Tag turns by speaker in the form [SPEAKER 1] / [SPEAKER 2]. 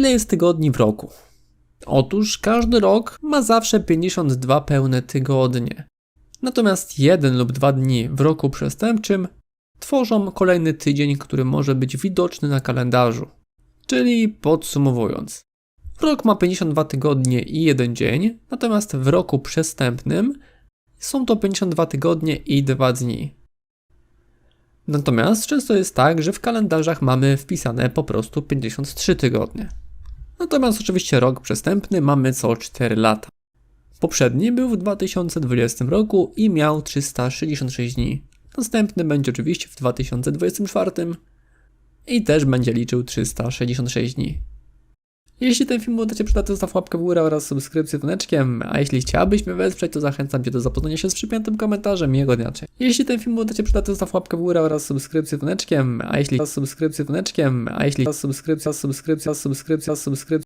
[SPEAKER 1] ile jest tygodni w roku? Otóż każdy rok ma zawsze 52 pełne tygodnie. Natomiast jeden lub dwa dni w roku przestępczym tworzą kolejny tydzień, który może być widoczny na kalendarzu. Czyli podsumowując, rok ma 52 tygodnie i jeden dzień, natomiast w roku przestępnym są to 52 tygodnie i 2 dni. Natomiast często jest tak, że w kalendarzach mamy wpisane po prostu 53 tygodnie. Natomiast oczywiście rok przestępny mamy co 4 lata. Poprzedni był w 2020 roku i miał 366 dni. Następny będzie oczywiście w 2024 i też będzie liczył 366 dni. Jeśli ten film uda Cię przydatny, zostaw łapkę w górę oraz subskrypcję dzwoneczkiem, a jeśli chciałbyś mnie wesprzeć, to zachęcam Cię do zapoznania się z przypiętym komentarzem miłego dnia. Cześć. Jeśli ten film uda Cię przydatny, zostaw łapkę w górę oraz subskrypcję dzwoneczkiem, a jeśli subskrypcję dzwoneczkiem, a jeśli subskrypcja, subskrypcja, subskrypcja, subskrypcja, subskrypcja,